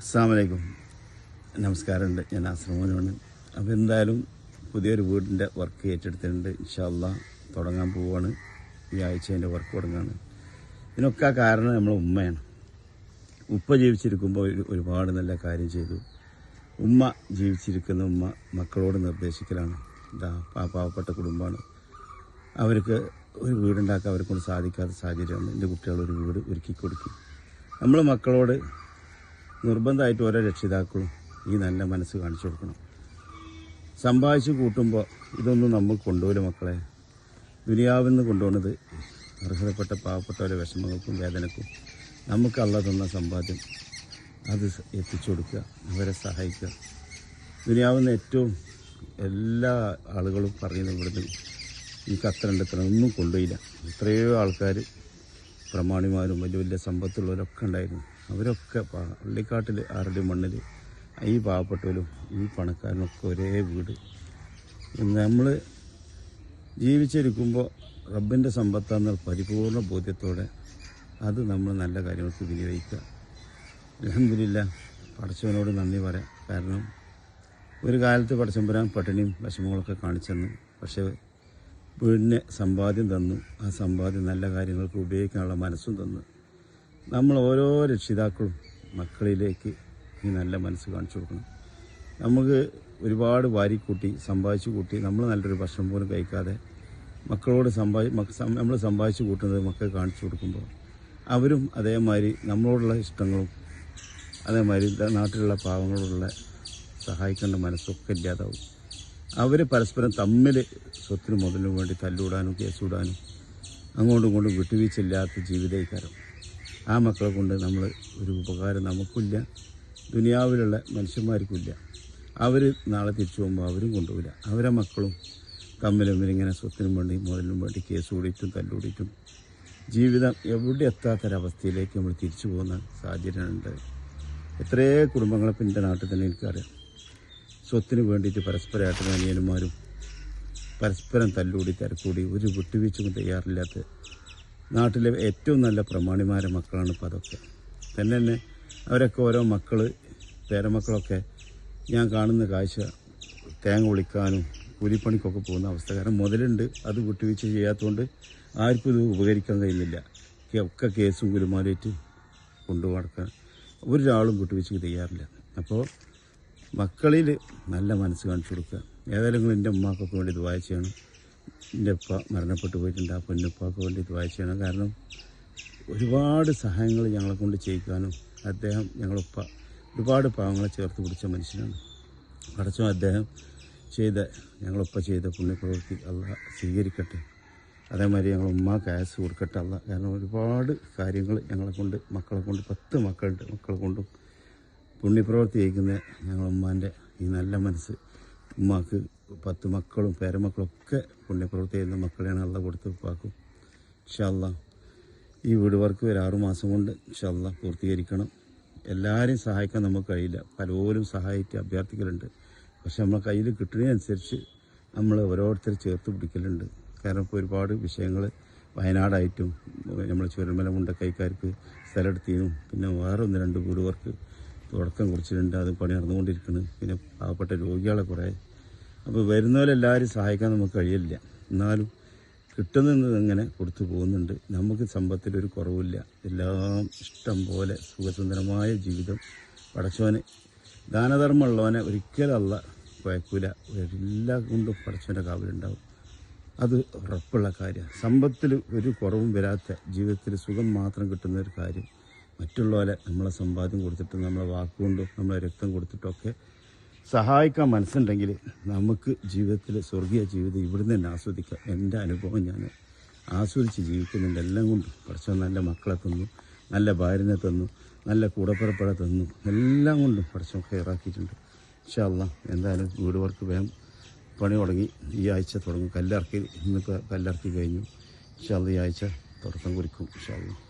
അസ്സാമലൈക്കും നമസ്കാരമുണ്ട്. ഞാൻ ആശ്രമോനാണ് അപ്പോൾ എന്തായാലും പുതിയൊരു വീടിന്റെ വർക്ക് ഏറ്റെടുത്തിട്ടുണ്ട്. ഇൻഷാല്ല തുടങ്ങാൻ പോവുകയാണ് ഈ ആഴ്ച വർക്ക് തുടങ്ങുകയാണ് ഇതിനൊക്കെ കാരണം നമ്മൾ ഉമ്മയാണ്. ഉപ്പ ജീവിച്ചിരിക്കുമ്പോൾ ഒരുപാട് നല്ല കാര്യം ചെയ്തു. ഉമ്മ ജീവിച്ചിരിക്കുന്ന ഉമ്മ മക്കളോട് നിർദ്ദേശിക്കലാണ്. എന്താ പാവപ്പെട്ട കുടുംബമാണ്. അവർക്ക് ഒരു വീടുണ്ടാക്കാൻ അവരെ കൊണ്ട് സാധിക്കാത്ത സാഹചര്യമാണ്. എന്റെ കുട്ടികൾ ഒരു വീട് ഒരുക്കി കൊടുക്കും. നമ്മൾ മക്കളോട് നിർബന്ധമായിട്ട് ഓരോ രക്ഷിതാക്കളും ഈ നല്ല മനസ്സ് കാണിച്ചു കൊടുക്കണം. സമ്പാദിച്ച് കൂട്ടുമ്പോൾ ഇതൊന്നും നമ്മൾ കൊണ്ടുപോലും മക്കളെ. ദുനിയാവിൽ നിന്ന് കൊണ്ടുപോകുന്നത് അർഹതപ്പെട്ട പാവപ്പെട്ടവരെ വിഷമങ്ങൾക്കും വേദനക്കും നമുക്ക് അള്ള തന്ന സമ്പാദ്യം. അത് എത്തിച്ചു കൊടുക്കുക അവരെ സഹായിക്കുക. ദുനിയാവുന്ന ഏറ്റവും എല്ലാ ആളുകളും പറയുന്നത് ഇവിടുന്ന് ഈ ഉണ്ട് ഇത്ര ഒന്നും കൊണ്ടുപോയില്ല. എത്രയോ ആൾക്കാർ പ്രമാണിമാരും വലിയ വലിയ സമ്പത്തുള്ളവരൊക്കെ ഉണ്ടായിരുന്നു. അവരൊക്കെ പള്ളിക്കാട്ടിൽ ആരുടെ മണ്ണിൽ ഈ പാവപ്പെട്ടവരും ഈ പണക്കാരനൊക്കെ ഒരേ വീട്. നമ്മൾ ജീവിച്ചിരിക്കുമ്പോൾ റബ്ബിന്റെ സമ്പത്താന്ന പരിപൂർണ ബോധ്യത്തോടെ അത് നമ്മൾ നല്ല കാര്യങ്ങൾക്ക് വിനിയോഗിക്കുക. അലഹമില്ല പടച്ചവനോട് നന്ദി പറയാം. കാരണം ഒരു കാലത്ത് പടച്ചമ്പുരാൻ പട്ടിണിയും വിഷമങ്ങളൊക്കെ കാണിച്ചെന്നു പക്ഷേ വീടിന് സമ്പാദ്യം തന്നു. ആ സമ്പാദ്യം നല്ല കാര്യങ്ങൾക്ക് ഉപയോഗിക്കാനുള്ള മനസ്സും തന്നു. നമ്മൾ ഓരോ രക്ഷിതാക്കളും മക്കളിലേക്ക് ഈ നല്ല മനസ്സ് കാണിച്ചു കൊടുക്കണം. നമുക്ക് ഒരുപാട് വാരിക്കൂട്ടി സമ്പാദിച്ചു കൂട്ടി നമ്മൾ നല്ലൊരു ഭക്ഷണം പോലും കഴിക്കാതെ മക്കളോട് സമ്പാദി നമ്മൾ സമ്പാദിച്ചു കൂട്ടുന്നത് മക്കൾ കാണിച്ചു കൊടുക്കുമ്പോൾ അവരും അതേമാതിരി നമ്മളോടുള്ള ഇഷ്ടങ്ങളും അതേമാതിരി നാട്ടിലുള്ള പാവങ്ങളോടുള്ള സഹായിക്കേണ്ട മനസ്സൊക്കെ ഇല്ലാതാവും. അവർ പരസ്പരം തമ്മിൽ സ്വത്തിന് മുതലിനു വേണ്ടി തല്ലുവിടാനും കേസ് വിടാനും അങ്ങോട്ടും ഇങ്ങോട്ടും വിട്ടുവീഴ്ചയില്ലാത്ത ജീവിതീകാരം ആ മക്കളെ കൊണ്ട് നമ്മൾ ഒരു ഉപകാരം നമുക്കില്ല. ദുനിയാവിലുള്ള മനുഷ്യന്മാർക്കില്ല. അവർ നാളെ തിരിച്ചു പോകുമ്പോൾ അവരും കൊണ്ടുപോകില്ല അവരെ മക്കളും തമ്മിലും ഇങ്ങനെ സ്വത്തിനും വേണ്ടി മുതലിനും വേണ്ടി കേസ് കൂടിയിട്ടും തല്ലൂടിയിട്ടും ജീവിതം എവിടെ എത്താത്തൊരവസ്ഥയിലേക്ക് നമ്മൾ തിരിച്ചു പോകുന്ന സാഹചര്യമുണ്ട്. എത്രയോ കുടുംബങ്ങളെ പിന്നെ നാട്ടിൽ തന്നെ എനിക്കറിയാം. സ്വത്തിന് വേണ്ടിയിട്ട് പരസ്പരമായിട്ട് അനിയന്മാരും പരസ്പരം തല്ലൂടി തിരക്കൂടി ഒരു വിട്ടുവീഴ്ചക്കും തയ്യാറില്ലാത്ത നാട്ടിലെ ഏറ്റവും നല്ല പ്രമാണിമാരെ മക്കളാണ് ഇപ്പോൾ അതൊക്കെ. തന്നെ തന്നെ അവരൊക്കെ ഓരോ മക്കൾ പേരമക്കളൊക്കെ ഞാൻ കാണുന്ന കാഴ്ച തേങ്ങ ഒളിക്കാനും കൂലിപ്പണിക്കൊക്കെ പോകുന്ന അവസ്ഥ. കാരണം മുതലുണ്ട് അത് വിട്ടുവീഴ്ച ചെയ്യാത്തതുകൊണ്ട് ആർക്കും ഇത് ഉപകരിക്കാൻ കഴിയുന്നില്ല. ഒക്കെ- കേസ് കുലുമാലേറ്റ് കൊണ്ടു നടക്കാൻ ഒരാളും വിട്ടുവീഴ്ച തയ്യാറില്ല. അപ്പോൾ മക്കളിൽ നല്ല മനസ്സ് കാണിച്ചു കൊടുക്കുക. ഏതായാലും നിങ്ങൾ എന്റെ ഉമ്മാക്കൊക്കെ വേണ്ടി ഇത് വായിച്ചാണ്. എന്റെ ഉപ്പ മരണപ്പെട്ടു പോയിട്ടുണ്ട്. ആ പൊന്നുപ്പാക്ക് വേണ്ടി ഇത് വായിച്ചാണ് കാരണം ഒരുപാട് സഹായങ്ങൾ ഞങ്ങളെ കൊണ്ട് ചെയ്യിക്കാനും അദ്ദേഹം ഞങ്ങളുപ്പ ഒരുപാട് പാവങ്ങളെ ചേർത്ത് പിടിച്ച മനുഷ്യനാണ്. പടച്ചോ അദ്ദേഹം ചെയ്ത ഞങ്ങളുപ്പ ചെയ്ത പുണ്യപ്രവൃത്തി അല്ല സ്വീകരിക്കട്ടെ. അതേമാതിരി ഞങ്ങൾ ഉമ്മാക്ക് ആയസ് കൊടുക്കട്ടെ അല്ല കാരണം ഒരുപാട് കാര്യങ്ങൾ ഞങ്ങളെ കൊണ്ട് മക്കളെ കൊണ്ട് പത്ത് മക്കളുണ്ട് മക്കളെ കൊണ്ടും പുണ്യപ്രവൃത്തി ചെയ്യിക്കുന്ന ഞങ്ങളുമ്മാന്റെ ഈ നല്ല മനസ്സ് ഉമ്മാക്ക് പത്ത് മക്കളും പേരമക്കളും ഒക്കെ പുണ്യപ്രവൃത്തി ചെയ്യുന്ന മക്കളെയാണ് അള്ള കൊടുത്ത് ഉപ്പാക്കും. ഇൻഷാല്ല ഈ വീട് വർക്ക് ഒരു ആറു മാസം കൊണ്ട് ഇൻഷാല്ല പൂർത്തീകരിക്കണം. എല്ലാവരെയും സഹായിക്കാൻ നമുക്ക് കഴിയില്ല. പലരും സഹായിച്ച് അഭ്യർത്ഥിക്കലുണ്ട്. പക്ഷെ നമ്മളെ കയ്യിൽ കിട്ടുന്നതിനനുസരിച്ച് നമ്മൾ ഓരോരുത്തർ ചേർത്ത് പിടിക്കലുണ്ട്. കാരണം ഇപ്പോൾ ഒരുപാട് വിഷയങ്ങൾ വയനാടായിട്ടും നമ്മൾ ചുരമല മുണ്ടക്കൈക്കാർക്ക് സ്ഥലമെടുത്തിനും പിന്നെ വേറെ ഒന്ന് രണ്ട് വീട് വർക്ക് തുടക്കം കുറിച്ചിട്ടുണ്ട്. അത് പണി നടന്നുകൊണ്ടിരിക്കുന്നു പിന്നെ പാവപ്പെട്ട രോഗികളെ കുറേ അപ്പോൾ വരുന്നവരെല്ലാവരും സഹായിക്കാൻ നമുക്ക് കഴിയില്ല. എന്നാലും കിട്ടുന്നത് അങ്ങനെ കൊടുത്തു പോകുന്നുണ്ട്. നമുക്ക് സമ്പത്തിലൊരു കുറവില്ല എല്ലാം ഇഷ്ടം പോലെ സുഖസുന്ദരമായ ജീവിതം പടച്ചവന് ദാനധർമ്മമുള്ളവനെ ഒരിക്കലല്ല കുഴക്കൂല എല്ലാം കൊണ്ടും പടച്ചവന്റെ കാവലുണ്ടാവും. അത് ഉറപ്പുള്ള കാര്യമാണ് സമ്പത്തിൽ ഒരു കുറവും വരാത്ത ജീവിതത്തിൽ സുഖം മാത്രം കിട്ടുന്ന ഒരു കാര്യം. മറ്റുള്ളവരെ നമ്മളെ സമ്പാദ്യം കൊടുത്തിട്ടും നമ്മളെ വാക്കുകൊണ്ടും നമ്മളെ രക്തം കൊടുത്തിട്ടൊക്കെ സഹായിക്കാൻ മനസ്സുണ്ടെങ്കിൽ നമുക്ക് ജീവിതത്തിൽ സ്വർഗീയ ജീവിതം ഇവിടുന്ന് തന്നെ ആസ്വദിക്കാം. എന്റെ അനുഭവം ഞാൻ ആസ്വദിച്ച് ജീവിക്കുന്നുണ്ട്. എല്ലാം കൊണ്ടും കുറച്ച് നല്ല മക്കളെ തന്നു നല്ല ഭാര്യനെ തന്നു നല്ല കൂടപ്പുറപ്പുഴ തന്നു. എല്ലാം കൊണ്ടും കുറച്ച് കയറാക്കിയിട്ടുണ്ട് ഇൻഷാല്ല എന്തായാലും വീട് വർക്ക് വേഗം പണി തുടങ്ങി. ഈ ആഴ്ച തുടങ്ങും. കല്ലിറക്കി ഇന്നിപ്പോൾ കല്ലിറക്കി കഴിഞ്ഞു. ഇൻഷാല്ല ഈ ആഴ്ച തുടക്കം കുറിക്കും. ഇൻഷാല്ല